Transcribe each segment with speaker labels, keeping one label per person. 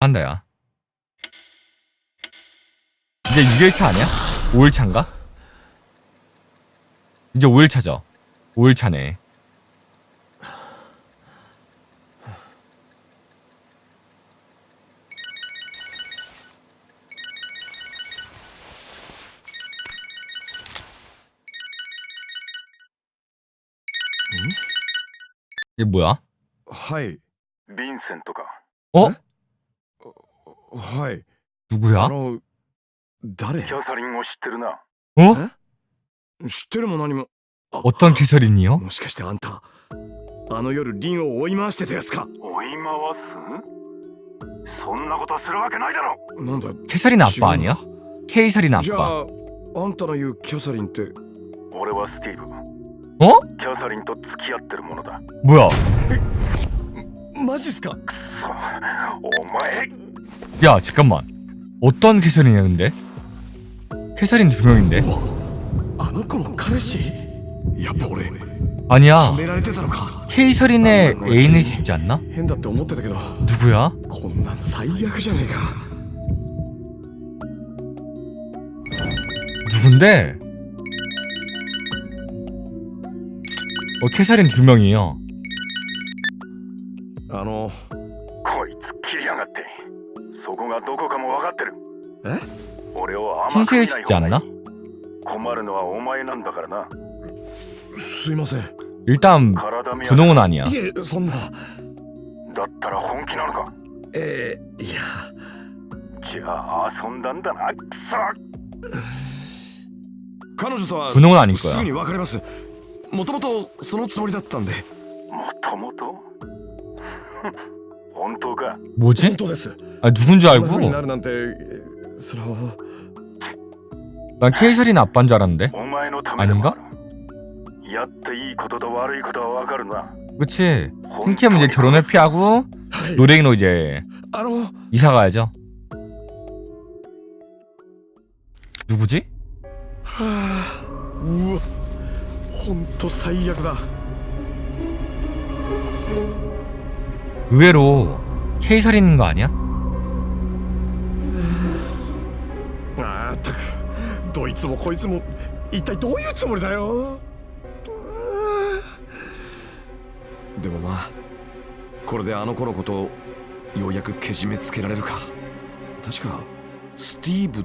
Speaker 1: 한다 야 이제 6일차 아니야? 5일차인가? 이제 5일차죠 5일차네 이게 뭐야?
Speaker 2: はい
Speaker 3: ヴィンセントか。
Speaker 1: 어?
Speaker 2: はいあ
Speaker 1: 누구야?
Speaker 2: の誰
Speaker 3: キャサリンを知ってるな。
Speaker 1: 어?
Speaker 2: 知ってるも何も
Speaker 1: 어떤 캐서린이요?
Speaker 2: もしかしてあんたあの夜リンを追い回してたやつか
Speaker 3: 追い回すそんなことするわけないだろ
Speaker 2: なんだ
Speaker 1: 캐서린 아빠 아니야? 케이서린
Speaker 2: じゃ
Speaker 1: 아빠
Speaker 2: ああんたの言うキャサリンって
Speaker 3: 俺はスティーブ。
Speaker 1: 어?
Speaker 3: キャサリンと付き合ってるものだ。
Speaker 1: 뭐야?
Speaker 2: マジっすか
Speaker 3: そうお前
Speaker 1: 야 잠깐만 어떤 캐서린이야 근데? 캐서린 두 명인데? 아니야 케이서린의 애인일 수 있지 않나? 누구야? 누군데? 어 캐서린 두 명이요
Speaker 3: そこがどこかも分かってる。
Speaker 2: え
Speaker 3: 俺を甘く見ない方がいい
Speaker 1: 흰색이지 않나?
Speaker 3: 困るのはお前なんだからな。
Speaker 2: すいません
Speaker 1: 일단
Speaker 3: 体見や
Speaker 1: 분홍은 아니야
Speaker 2: いえそんな
Speaker 3: だったら本気なのか
Speaker 2: えー、いや
Speaker 3: じゃあ遊んだんだな。くそ
Speaker 2: 彼女とは
Speaker 1: 분홍은 아닐
Speaker 2: す
Speaker 1: 거야
Speaker 2: ぐに別れますもともとそのつもりだったんで
Speaker 3: もともと本当か
Speaker 1: 뭐지?
Speaker 2: 本当です
Speaker 1: 아 누군 줄
Speaker 2: こんな風に
Speaker 1: 알고
Speaker 2: なるなんてその
Speaker 1: 난 케이서린 아빠인 줄 알았는데
Speaker 3: お前のためでも
Speaker 1: 아닌가?
Speaker 3: あるやっていいことと悪いことは分かるな
Speaker 1: 그치 핑키하면 이제 결혼을 피하고
Speaker 2: はい
Speaker 1: 노랭이로 이제
Speaker 2: あの
Speaker 1: 이사 가야죠 누구지?
Speaker 2: はあうわほんと最悪だ
Speaker 1: 의외로 케이서린인 거 아니야?
Speaker 2: あったくどいつもこいつも一体どういうつもりだよでもまあこれであの子のことをようやくけじめつけられるか確かスティーブっ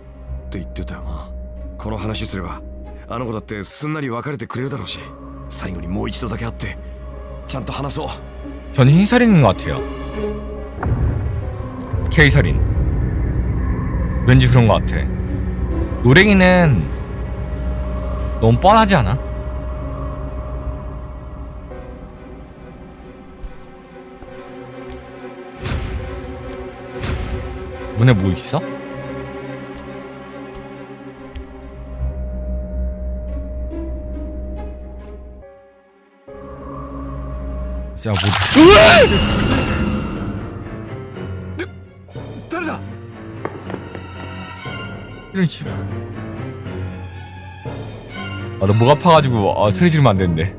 Speaker 2: て言ってたよなこの話すればあの子だってすんなり別れてくれるだろうし最後にもう一度だけ会ってちゃんと話そう
Speaker 1: 전 흰서린인 것 같아요 케이서린 왠지 그런 것 같아 노랭이는 너무 뻔하지 않아? 문에 뭐 있어? 자, 뭐
Speaker 2: 誰だ
Speaker 1: 이런 씨. 아, 나 목 아파가지고 아, 소리 지르면 안 되는데.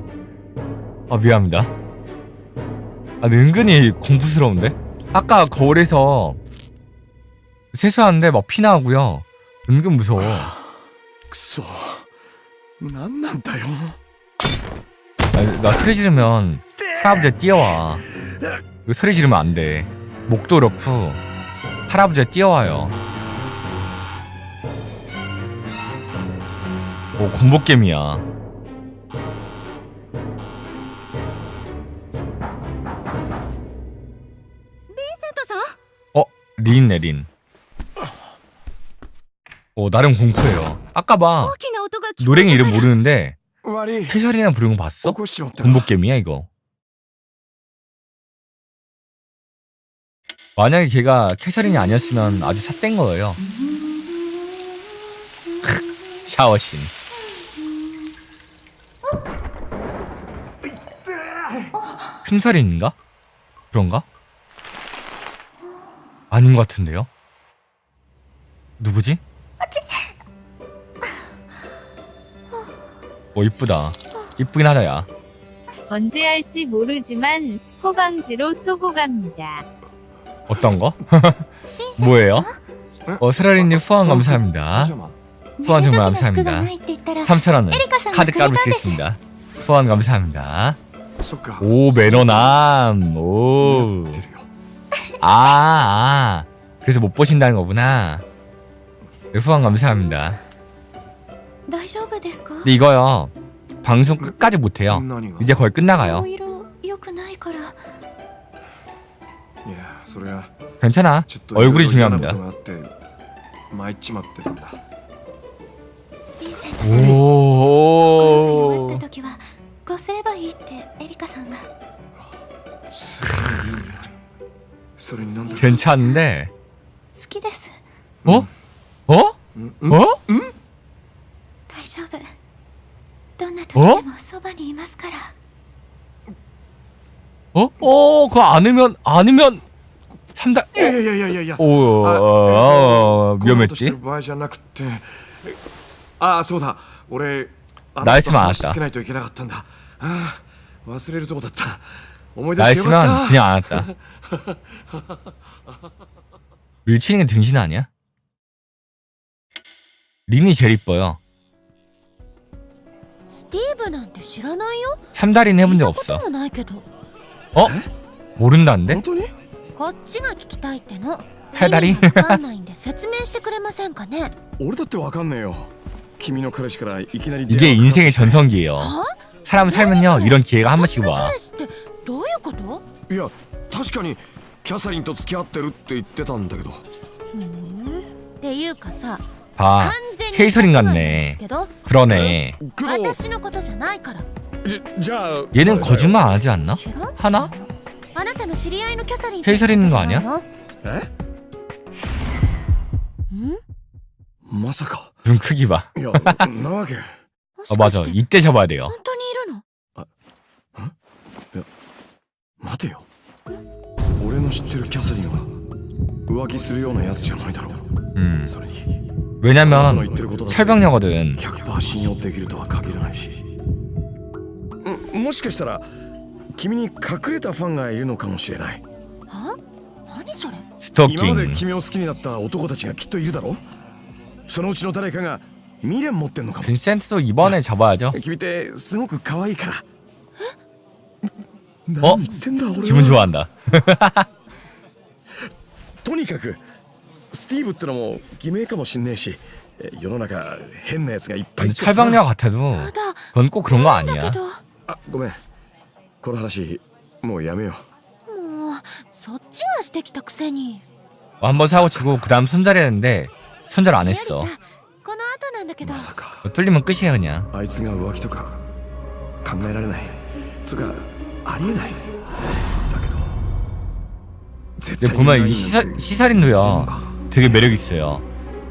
Speaker 1: 아, 미안합니다. 아, 근데 은근히 공포스러운데? 아까 거울에서 세수하는데 막 피나고요. 은근 무서워.
Speaker 2: くそ何なんだよ
Speaker 1: 나, 나 소리 지르면 할아버지 뛰어와. 이거 소리 지르면 안돼. 목도 그렇고 할아버지 뛰어와요. 오 군복개미야 어, 린 네, 내린. 어 나름 공포해요. 아까 봐. 노랭이 이름 모르는데 캐셔리나 부르는 거 봤어? 군복개미야 이거. 만약에 걔가 캐서린이 아니었으면 아주 삿된 거예요. 샤워신. 핑서린인가? 그런가? 아닌 것 같은데요? 누구지? 어 이쁘다. 이쁘긴 하다 야.
Speaker 4: 언제 할지 모르지만 스포 방지로 쏘고 갑니다.
Speaker 1: 어떤 거? 뭐예요? 어, 세라리님 후원 감사합니다. 후원 정말 감사합니다. 3,000원 카드 값을 쓰겠습니다. 후원 감사합니다. 오 매너남 오. 아, 아 그래서 못 보신다는 거구나. 네, 후원 감사합니다. 근데 이거요 방송 끝까지 못 해요. 이제 거의 끝나가요. 괜찮아.
Speaker 2: ちょっと
Speaker 1: 얼굴이
Speaker 2: いろいろ嫌な
Speaker 1: 중요합니다.
Speaker 2: ことがあって参っちまってたんだ
Speaker 5: ヴィンセントさんこの前
Speaker 1: お
Speaker 5: 終わった時はこうすればいいってエリカさんが
Speaker 2: すごいいい匂いそれになんだ
Speaker 1: 괜찮은데
Speaker 5: 好きです
Speaker 1: 어? 어?
Speaker 2: ん
Speaker 1: 어?
Speaker 5: 大丈夫どんな時でもそばにいますから
Speaker 1: 어? 어, 그거 안으면 안으면 3달
Speaker 2: いやいやいやいやいや
Speaker 1: 오, 어, 어,
Speaker 2: こんなことして
Speaker 1: 위험했지?
Speaker 2: る場合じゃなくてああそうだ俺あ
Speaker 1: ナイスマンあった
Speaker 2: 話しつけないといけなかったんだああ忘れるとこだった思い出してよか
Speaker 1: 나이스면
Speaker 2: った
Speaker 1: 그냥 안 왔다. 밀치는 게 등신 아니야? 린이 제일 이뻐요.
Speaker 5: スティーブなんて知らないよ
Speaker 1: 참다리는 해본 적
Speaker 5: 聞いたこと
Speaker 1: 없어.
Speaker 5: もないけど
Speaker 1: 어? 모른다는데?
Speaker 2: 本当に
Speaker 5: こっちが聞きたいっての
Speaker 1: 팔다리?
Speaker 5: 意味がわかんないんで説明してくれませんかね
Speaker 2: 俺だってわかんねえよ君の彼氏からいきなり
Speaker 1: 이게 인생의 전성기예요.
Speaker 5: は
Speaker 1: 사람 살면요 이런 기회가 한 번씩
Speaker 5: 私の
Speaker 1: 와.
Speaker 5: 彼氏ってどういうこと
Speaker 2: いや確かにキャサリンと付き合ってるって言ってたんだけど
Speaker 5: ふーんっていうかさ
Speaker 1: 봐.
Speaker 5: 完全に
Speaker 1: ケイソリン
Speaker 5: 勘違い
Speaker 1: 같네
Speaker 5: なんですけど
Speaker 1: 그러네.
Speaker 2: けど
Speaker 5: 私のことじゃないから
Speaker 2: じじゃあ
Speaker 1: 얘는 거짓말 안 하지 않나? 하나? 아, 캐서린인 거 아니야? 눈 크기 봐.
Speaker 5: 어,
Speaker 1: 맞아. 이때 잡아야 돼요. 음. 왜냐면 철벽녀거든.
Speaker 2: もしかしたら君に隠れたファンがいるのかもしれない
Speaker 5: は何それ
Speaker 2: 今まで
Speaker 1: 스토킹.
Speaker 2: 君を好きになった男たちがきっといるだろそのうちの誰かが未練持ってんのかも
Speaker 1: 빈센트도 이번에 잡아야죠.
Speaker 2: 君ってすごく可愛いから
Speaker 1: 어?
Speaker 2: 何言ってんだ俺は
Speaker 1: 기분 좋아한다.
Speaker 2: とにかくスティーブってのも偽名かもしんねえしえ世の中変なやつがいっぱい
Speaker 1: 근데
Speaker 2: いてさ
Speaker 1: 철벽녀 같아도
Speaker 5: ただ
Speaker 1: 그건 꼭 그런 거
Speaker 5: だ
Speaker 1: 아니야.
Speaker 5: けど
Speaker 2: あごめんこの話もうやめよ
Speaker 5: もうそっちがしてきたくせに
Speaker 1: 한번 사고 치고 그 다음 손절 했는데 손절 안
Speaker 5: より
Speaker 1: 했어.
Speaker 5: さこの後なんだけど
Speaker 2: うまさか
Speaker 1: 뚫리면 끝이야 그냥.
Speaker 2: あいつが浮気とか考えられないつうかありえないだけど絶
Speaker 1: 근데
Speaker 2: 対
Speaker 1: 보면
Speaker 2: に
Speaker 1: 이 시사, 시사린도요 되게 매력 있어요.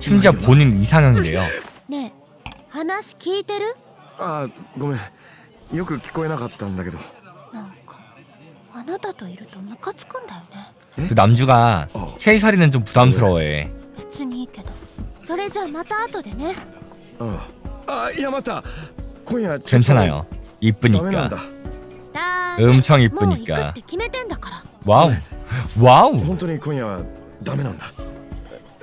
Speaker 1: 심지어 본인 이상형이래요.
Speaker 5: ねえ話聞いてる
Speaker 2: あごめん よく聞こえなかったんだけど
Speaker 5: なんかあなたといるとムカつくんだよね
Speaker 1: 그 남주가
Speaker 2: 어.
Speaker 1: 케이서리는 좀 부담스러워해.
Speaker 5: 別にいいけどそれじゃあまた後でね
Speaker 2: ああいやまた今夜ちょっと
Speaker 1: 괜찮아요.
Speaker 2: ダメなん
Speaker 1: 이쁘니까.
Speaker 5: だー
Speaker 1: 엄청
Speaker 5: もう行くっ
Speaker 1: 이쁘니까.
Speaker 5: て決めてんだから
Speaker 1: 와우. 와우.
Speaker 2: 本当に今夜はダメなんだ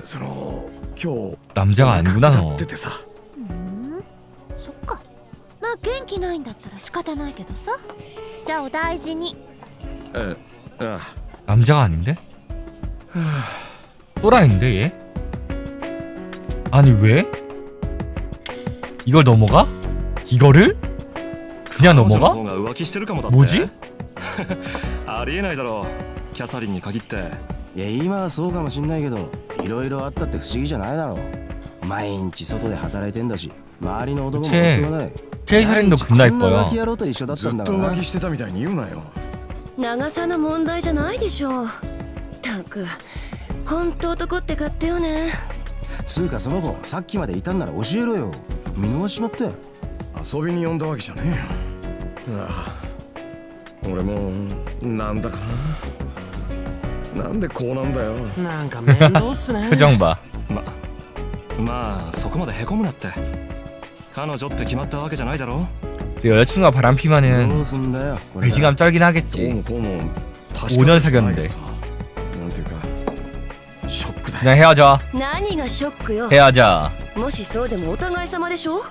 Speaker 2: その今日
Speaker 1: 남자가 아니구나
Speaker 2: 立
Speaker 1: 너.
Speaker 2: っててさ
Speaker 5: まあ元気ないんだったら仕方ないけどさじゃあお大事に
Speaker 2: えあ
Speaker 1: 남자가 아닌데? 또라이인데 얘? 아니 왜? 이걸 넘어가? 이거를? 그냥
Speaker 4: 彼女の
Speaker 1: 넘어가?
Speaker 4: 方が浮気してるかもだって
Speaker 1: 뭐지
Speaker 4: ありえないだろうキャサリンに限って
Speaker 6: いや今はそうかもしんないけどいろいろあったって不思議じゃないだろう毎日外で働いてんだし周りの男も
Speaker 1: 그치
Speaker 6: 本当はない
Speaker 1: 케이서린도 겁나
Speaker 6: こんな
Speaker 1: 이뻐요
Speaker 6: 浮気野郎と一緒だっ
Speaker 2: ずっ
Speaker 6: たんだからな
Speaker 2: と浮気してたみたいに言うなよ
Speaker 7: 長さの問題じゃないでしょうたく本当男って勝手よね
Speaker 6: つうかその子さっきまでいたんなら教えろよ見逃しちまったよ
Speaker 2: 遊びに呼んだわけじゃねえよああ俺もなんだかななんでこうなんだよ
Speaker 8: なんか面倒っすね
Speaker 1: 표정 봐
Speaker 4: ままあそこまでへこむなって 彼女って決まったわけじゃないだろ
Speaker 1: 근데 여자친구가 바람
Speaker 6: ど
Speaker 1: 피면은
Speaker 6: うすんだよこれ
Speaker 1: 배신감 쩔긴
Speaker 2: どう
Speaker 1: 하겠지
Speaker 2: もこうも確か
Speaker 1: 5년
Speaker 2: に
Speaker 1: 사귀었는데
Speaker 2: ないけどさなんていうか ショックだ
Speaker 1: 그냥 헤어져
Speaker 7: 何がショックよ
Speaker 1: 헤어져
Speaker 7: もしそうでもお互い様でしょ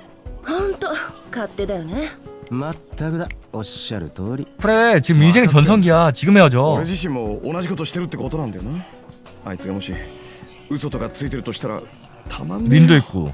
Speaker 7: ほんと勝手だよね
Speaker 6: まったくだおっしゃる通り
Speaker 1: 그래 지금 인생의 전성기야 지금 헤어져
Speaker 2: 俺自身も同じことしてるってことなんだよなあいつがもし嘘とかついてるとしたらたまんねえ
Speaker 1: 린도 있고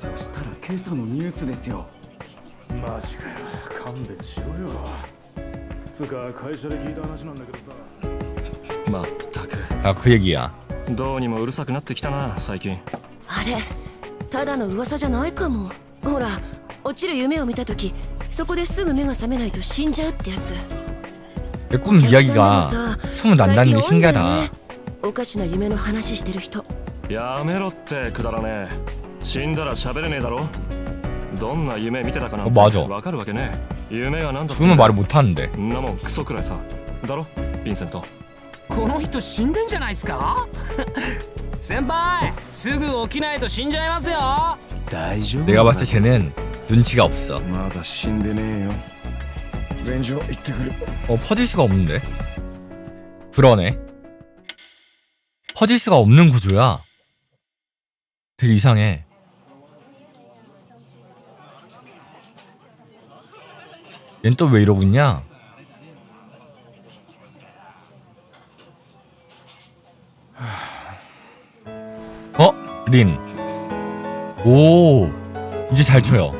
Speaker 8: そしたら今朝のニュースですよ
Speaker 3: マジかよ勘弁しろよつうか会社で聞いた話なんだけどさ
Speaker 4: まったく
Speaker 1: 아 그 얘기야
Speaker 4: どうにもうるさくなってきたな最近
Speaker 7: あれただの噂じゃないかもほら落ちる夢を見た時そこですぐ目が覚めないと死んじゃうってやつ
Speaker 1: 내 꿈 이야기가 소문 난다는 게 신기하다
Speaker 7: おかしな夢の話してる人
Speaker 4: やめろってくだらねえ 死んだら喋れねえだろどんな夢見てたかなん
Speaker 1: 어
Speaker 4: て
Speaker 1: 맞아
Speaker 4: わかるわけねえ夢がなんだって
Speaker 1: 죽으면 말을 못하는데
Speaker 4: んなもんクソくらいさだろヴィンセント
Speaker 9: この人死んでんじゃないですか先輩すぐ起きないと死んじゃいますよ
Speaker 6: 大丈夫
Speaker 1: 내가 봤을 때 쟤는 눈치가 없어
Speaker 2: まだ死んでねえよ便所行ってくる
Speaker 1: 어 퍼질 수가 없는데 그러네 퍼질 수가 없는 구조야 되게 이상해 얜 또 왜 이러고 있냐 어? 린. 오. 이제 잘 쳐요.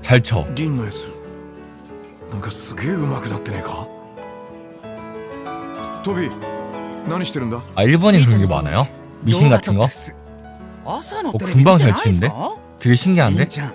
Speaker 1: 잘 쳐.
Speaker 2: リンのやつなんかすげえ上手くなってねえかトビ何してるんだ
Speaker 1: 아, 일본에 그런 게 많아요? 미신 같은 거?
Speaker 9: 朝の
Speaker 1: 어
Speaker 9: テレビ見
Speaker 1: 금방
Speaker 9: て
Speaker 1: 잘
Speaker 9: ないっす
Speaker 1: 치는데?
Speaker 9: か
Speaker 1: 되게 신기한데?
Speaker 9: りんちゃん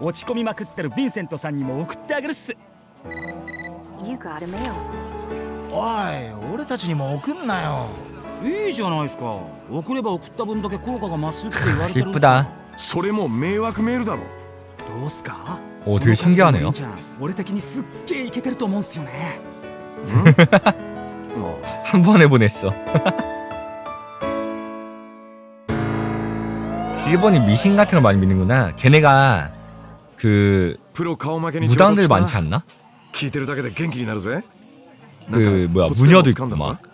Speaker 9: 落ち込みまくってるヴィンセントさんにも送ってあげるっす
Speaker 6: おい俺たちにも送んなよ
Speaker 9: いいじゃないですか送れば送った分だけ効果が増すって言われてるんす
Speaker 1: 이쁘다.
Speaker 2: それも迷惑メールだろ
Speaker 9: どうすか
Speaker 1: 오, 되게 신기하네요.
Speaker 9: その感じの凛ちゃん俺的にすっげえイケてると思うんすよね
Speaker 1: 한 번에 보냈어. 일본이 미신 같은 걸 많이 믿는구나. 걔네가 그
Speaker 2: プロ顔負けに
Speaker 1: 무당들
Speaker 2: 上達
Speaker 1: 많지
Speaker 2: したな
Speaker 1: 않나?
Speaker 2: 聞いてるだけで元気になるぜ
Speaker 1: 그
Speaker 2: なんか
Speaker 1: 뭐야
Speaker 2: コツでも
Speaker 1: 무녀도
Speaker 2: 掴ん
Speaker 1: 있고
Speaker 2: だの
Speaker 1: 막
Speaker 2: か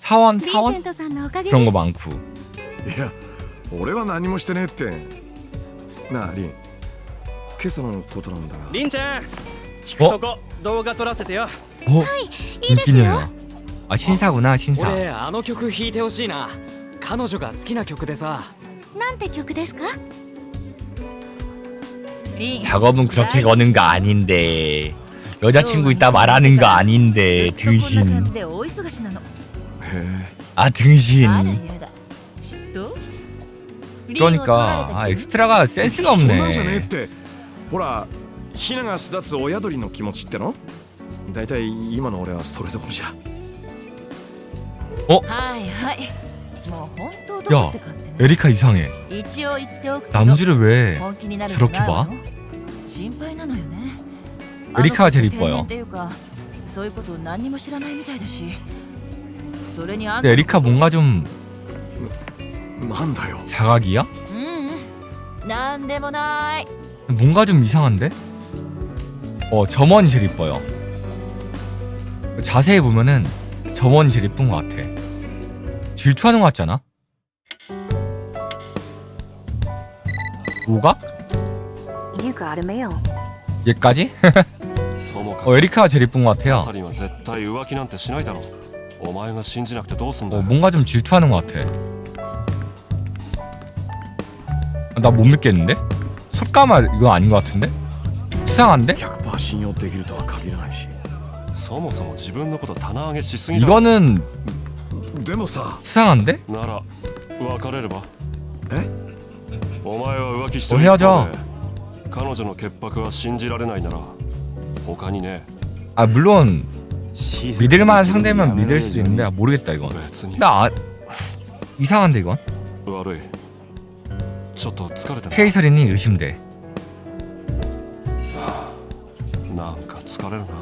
Speaker 1: 사원
Speaker 5: ヴィンセ
Speaker 1: 사원
Speaker 5: ントさんのおかげで
Speaker 1: 그런
Speaker 5: す
Speaker 1: 거 많고
Speaker 2: いや俺は何もしてねえってなあリン今朝のことなんだが
Speaker 10: りんちゃん
Speaker 1: 어?
Speaker 10: こ動画撮らせてよ
Speaker 1: 어? 인기녀야. 아 신사구나 신사.
Speaker 10: 俺あの曲弾いてほしいな彼女が好きな曲でさ
Speaker 5: なんて曲ですか
Speaker 1: 작업은 그렇게 거는 거 아닌데 여자친구 있다 말하는 거 아닌데
Speaker 7: ずっとこんな
Speaker 1: 등신
Speaker 7: 感じで大忙しなの
Speaker 2: へえ
Speaker 1: 아 등신
Speaker 7: あらやだ嫉妬
Speaker 1: 그러니까 아 엑스트라가 센스가
Speaker 2: そんなんじゃねえっ
Speaker 1: 없네
Speaker 2: てほらヒナが巣立つ親鳥の気持ちっての大体今の俺はそれどころじゃ
Speaker 7: はいはい 야,
Speaker 1: 에리카 이상해. 남주를 왜 저렇게 봐? 에리카가 제일 이뻐요. 근데 에리카 뭔가 좀 자각이야? 뭔가 좀 이상한데? 어, 점원이 제일 이뻐요. 자세히 보면은 점원이 제일 이쁜 것 같아. 질투하는 것 같지 않아? 오각? 얘까지? 어, 에리카가 제일 이쁜 것 같아요. 어, 뭔가 좀 질투하는 것 같아. 나 못 믿겠는데? 술까마 이거 아닌 것 같은데? 수상한데?
Speaker 4: 아, 음.
Speaker 1: 이거는
Speaker 2: でもさ
Speaker 1: 수상한데?
Speaker 4: なら別れれば
Speaker 2: え
Speaker 4: お前は浮気して
Speaker 1: お部屋じゃん
Speaker 4: 一方で彼女の潔白は信じられないなら他にね
Speaker 1: 아 물론
Speaker 6: 静かに
Speaker 1: 믿을 만한 상대면 믿을 수도 있는데 아, 모르겠다 이건
Speaker 4: 別に
Speaker 1: 나 아, 이상한데 이건?
Speaker 4: 悪いちょっと疲れて
Speaker 1: 케이서린이 의심돼
Speaker 4: ななんか疲れるな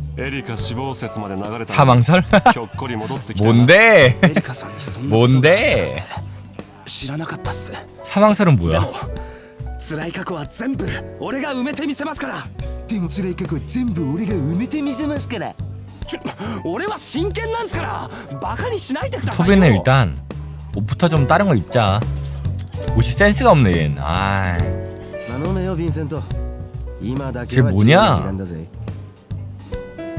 Speaker 4: エリカ死亡説まで流れた
Speaker 1: 사망설?
Speaker 4: ひょっこり戻ってきたな
Speaker 1: 뭔데?
Speaker 6: エリカさんにそんなことが
Speaker 1: 뭔데?
Speaker 6: 知らなかったっす
Speaker 1: 사망설은 뭐야?
Speaker 6: 辛い過去は全部俺が埋めてみせますからでも辛い過去は全部俺が埋めてみせますから
Speaker 9: 俺は真剣なんすからバカにしないでください
Speaker 1: 토비는
Speaker 9: よ
Speaker 1: 일단 옷부터 좀 다른 거 입자 옷이 센스가 없네 얘는 아
Speaker 6: 頼むよヴィンセント今だけ
Speaker 1: 쟤
Speaker 6: は
Speaker 1: 뭐냐
Speaker 6: 自由な時間だぜ
Speaker 9: すいませんトイレ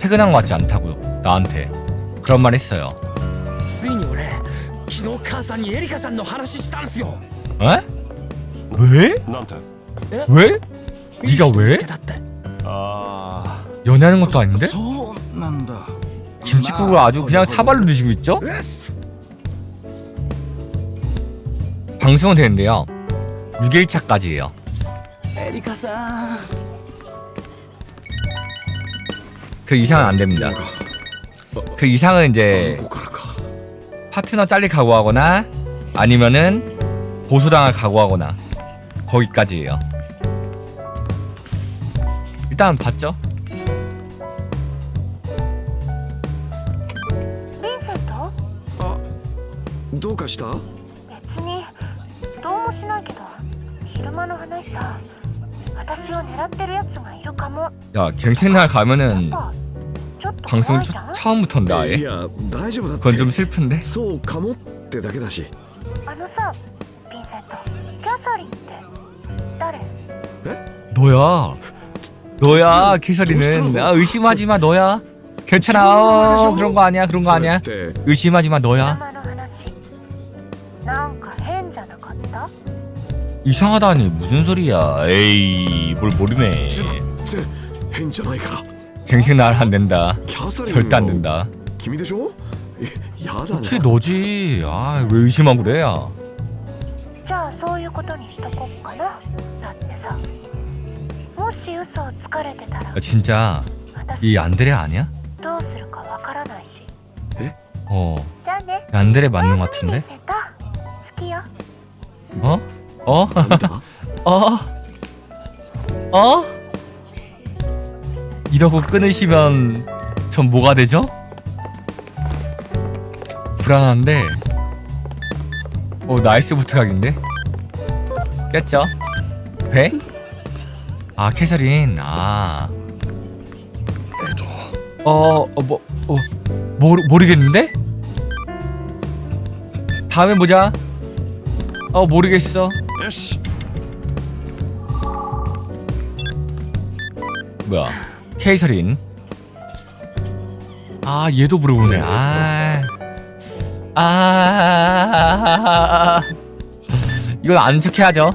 Speaker 1: 퇴근한 것 같지 않다고 나한테 그런 말 했어요
Speaker 9: ついに俺昨日母さんにエリカさんの話したんすよ
Speaker 1: 에? 왜?
Speaker 4: なんて
Speaker 1: 왜? 네가 왜?
Speaker 9: 見つけたって
Speaker 4: あ
Speaker 1: 연애하는 것도 아닌데?
Speaker 6: そうなんだ
Speaker 1: 김치국을 아주 그냥 사발로 드시고 있죠? 방송은 되는데요 6일차까지예요
Speaker 6: エリカさん
Speaker 1: 그 이상은 안 됩니다 그 이상은
Speaker 2: こ
Speaker 1: 이제
Speaker 2: こからか
Speaker 1: 파트너 잘릴 각오하거나 아니면은 고소당할 각오하거나 거기까지예요 일단 봤죠?
Speaker 5: ヴィンセント
Speaker 2: どうかした
Speaker 1: 야 갱신날 가면은 방송 초, 처음부터인데 아예? 그건 좀 슬픈데? 너야. 너야 캐서리는. 아 의심하지마 너야. 괜찮아. 어, 그런 거 아니야 그런 거 아니야? 의심하지마 너야. 이상하다니 무슨 소리야 에이 뭘 모르네
Speaker 2: 全然変じゃないから
Speaker 1: 갱생날 안 된다
Speaker 2: キャサリン
Speaker 1: 절대 안
Speaker 2: の
Speaker 1: 된다
Speaker 2: 君でしょえやだね
Speaker 1: 그치 너지 아 왜 의심하고 그래 야
Speaker 5: じゃあそういうことにしとこっかなだってさもし嘘をつかれてたら
Speaker 1: 야, 진짜
Speaker 5: 私
Speaker 1: 이 안드레 아니야?
Speaker 5: どうするかわからないし
Speaker 1: 어
Speaker 5: じゃあね
Speaker 1: 안드레 맞는 것
Speaker 5: おやすみ
Speaker 1: 같은데
Speaker 5: ヴィンセント好きよ
Speaker 1: 어? 어? 어? 어? 이러고 끊으시면 전 뭐가 되죠? 불안한데 어 나이스 부트각인데? 깼죠? 배? 아 캐서린 아
Speaker 2: 에도 어뭐
Speaker 1: 어, 어, 뭐, 어 모르, 모르겠는데? 다음에 보자 어 모르겠어
Speaker 4: よし
Speaker 1: 뭐야? 케이서린. 아, 얘도 물어보네. 아. 아. 이건 안 척해야죠.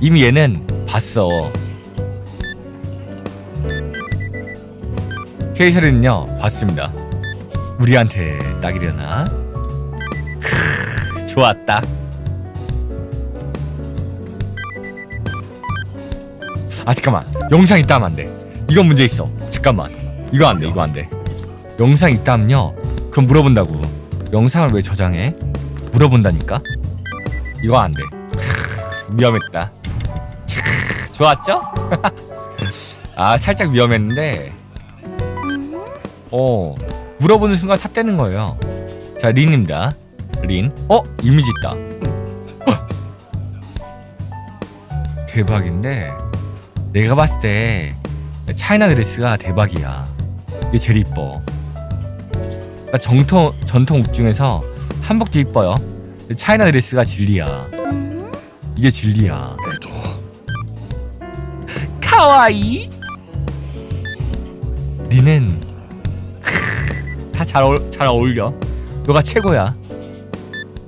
Speaker 1: 이미 얘는 봤어. 케이서린은요, 봤습니다. 우리한테 딱 이려나? 크, 좋았다. 아 잠깐만. 영상 있다 하면 안돼. 이건 문제 있어. 잠깐만. 이거 안돼 이거 안돼. 영상 있다 하면요. 그럼 물어본다고. 영상을 왜 저장해? 물어본다니까? 이거 안돼. 위험했다. 크, 좋았죠? 아 살짝 위험했는데. 어 물어보는 순간 삿대는 거예요. 자 린입니다. 린. 어? 이미지 있다. 대박인데 내가 봤을 때 차이나 드레스가 대박이야. 이게 제일 이뻐. 그러니까 정통 전통 옷 중에서 한복도 이뻐요. 차이나 드레스가 진리야. 이게 진리야. 카와이? 니는 다잘잘 어울려. 너가 최고야.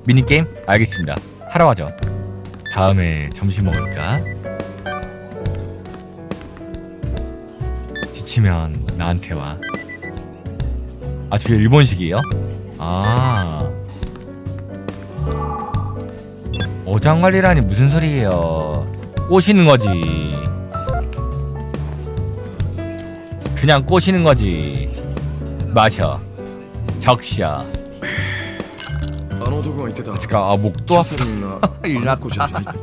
Speaker 1: 미니 게임? 알겠습니다. 하러 가죠. 다음에 점심 먹을까? 치면 나한테 와. 아, 저 일본식이에요? 아. 어장관리라니 무슨 소리예요? 꼬시는 거지. 그냥 꼬시는 거지. 마셔. 적셔. 잠깐, 아, 아
Speaker 2: 목또
Speaker 1: 아프다. 일났다.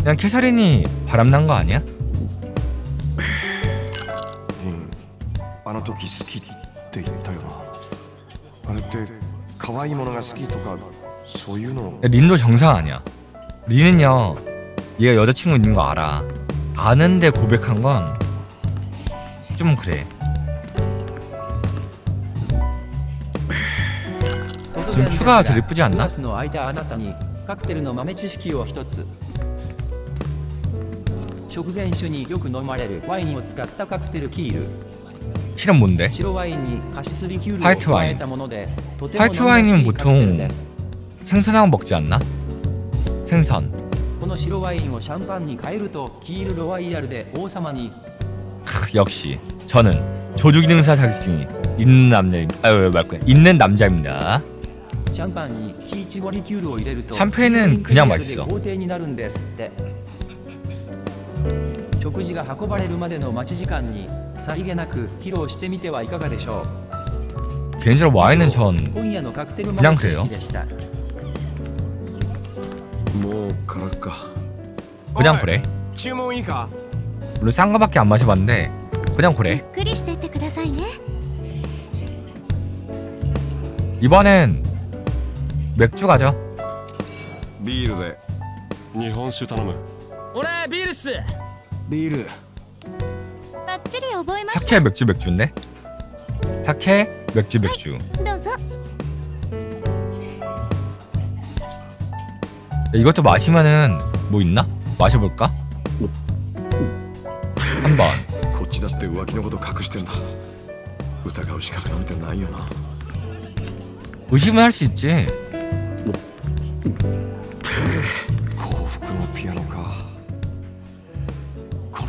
Speaker 1: 그냥 캐서린이 바람난 거 아니야?
Speaker 2: 時好きって言ったよなあれって可愛いものが好きとかそういうの
Speaker 1: 야, 린도 정상 아니야. 린은요, 얘가 여자친구 있는 거 알아. 아는데 고백한 건 좀 그래. 지금 추가가 제일 예쁘지 않나?
Speaker 8: クラスの空いたあなたにカクテルの豆知識を一つ食前酒によく飲まれるワインを使ったカクテルキール
Speaker 1: 스키는 뭔데? 화이트 와인. 화이트 와인은
Speaker 8: 보통
Speaker 1: 생선하고 먹지 않나? 생선. 역시 저는 조주기능사 자격증이 있는 남자 아유 말고 있는 남자입니다. 샴페인은 그냥 맛있어.
Speaker 8: 食事が運ばれるまでの待ち時間にさりげなく披露してみてはいかがでしょ
Speaker 1: 개인적으로 와인은
Speaker 8: う
Speaker 1: 전
Speaker 8: 今夜のカクテル
Speaker 1: 그냥
Speaker 8: 豆知
Speaker 1: 그래요
Speaker 8: 識でした
Speaker 2: もうからか
Speaker 1: 그냥 그래.
Speaker 2: 注文いいか
Speaker 1: 물론 싼 거밖에 안 마셔봤는데 그냥
Speaker 5: ゆ
Speaker 1: 그래.
Speaker 5: っくりしてってくださいね
Speaker 1: 이번엔 맥주 가죠.
Speaker 2: ビールで
Speaker 4: 日本酒頼む
Speaker 9: 俺ビールっす
Speaker 2: ビール
Speaker 5: バッチリ覚えまし
Speaker 1: 사케 맥주 맥주인데? 사케 맥주 맥주.
Speaker 5: たどうぞ
Speaker 1: 야, 이것도 마시면은 뭐 있나? 마셔볼까? 한번
Speaker 2: こっちだって浮気のこと隠してんだ疑うしかなんてないよな
Speaker 1: 의심은 할 수 있지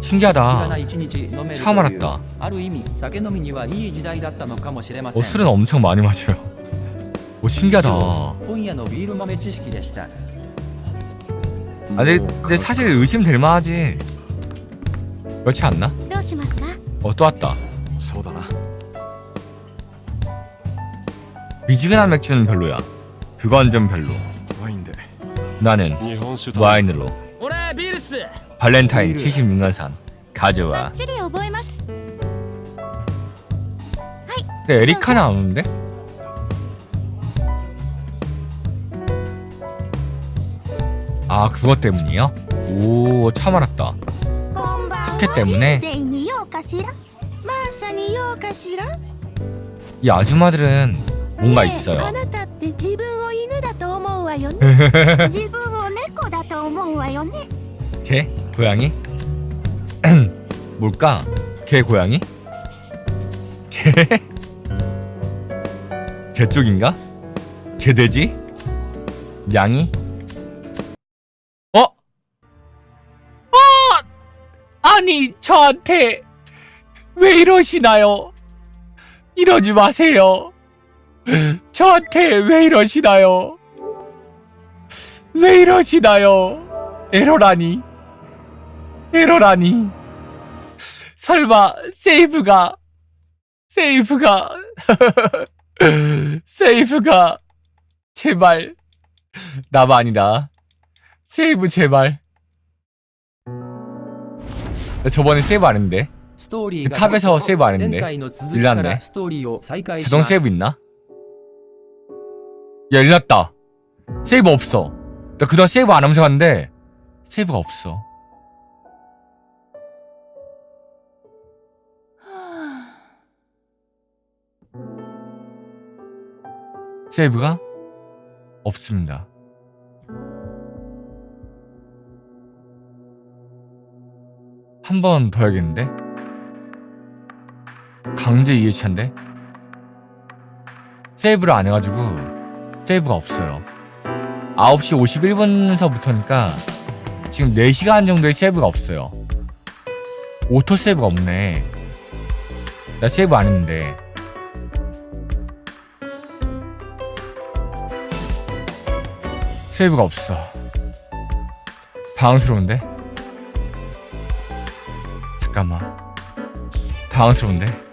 Speaker 1: 신기하다. 처음 알았다. 어, 술은 엄청 많이 마셔요. 오, 신기하다. 아, 근데, 근데 사실 의심될 만하지. 그렇지 않나? 어, 또 왔다. 미지근한 맥주는 별로야. 그건 좀 별로. 나는 와인으로. 발렌타인 76년산
Speaker 5: バ
Speaker 1: 가져와
Speaker 5: ッチリ覚えました
Speaker 1: 근데 에리카는 안 오는데? 아 그것 때문이요? 오 처음 알았다
Speaker 5: こんばん
Speaker 1: 석회 때문에
Speaker 5: 全員にようかしらまさにようかしら
Speaker 1: 이 아줌마들은 뭔가 있어요
Speaker 5: なたって自分を犬だと思うわよね自分を猫だと思うわよね
Speaker 1: 개? 고양이? 뭘까? 개 고양이? 개? 개 쪽인가? 개돼지? 양이? 어? 어! 아니 저한테 왜 이러시나요? 이러지 마세요. 저한테 왜 이러시나요? 왜 이러시나요? 에러라니. 에러라니. 설마 세이브가 세이브가 세이브가 제발 나가 아니다. 세이브 제발. 나 저번에 세이브 안 했는데. 탑에서 세이브 안 했는데. 일났네. 자동 세이브 있나? 야 일났다. 세이브 없어. 나 그동안 세이브 안 하면서 갔는데 세이브가 없어. 세이브가 없습니다. 한 번 더 해야겠는데? 강제 이해차인데? 세이브를 안 해가지고 세이브가 없어요. 9시 51분서부터니까 지금 4시간 정도의 세이브가 없어요. 오토 세이브가 없네. 나 세이브 안 했는데. 세이브가 없어. 당황스러운데? 잠깐만. 당황스러운데?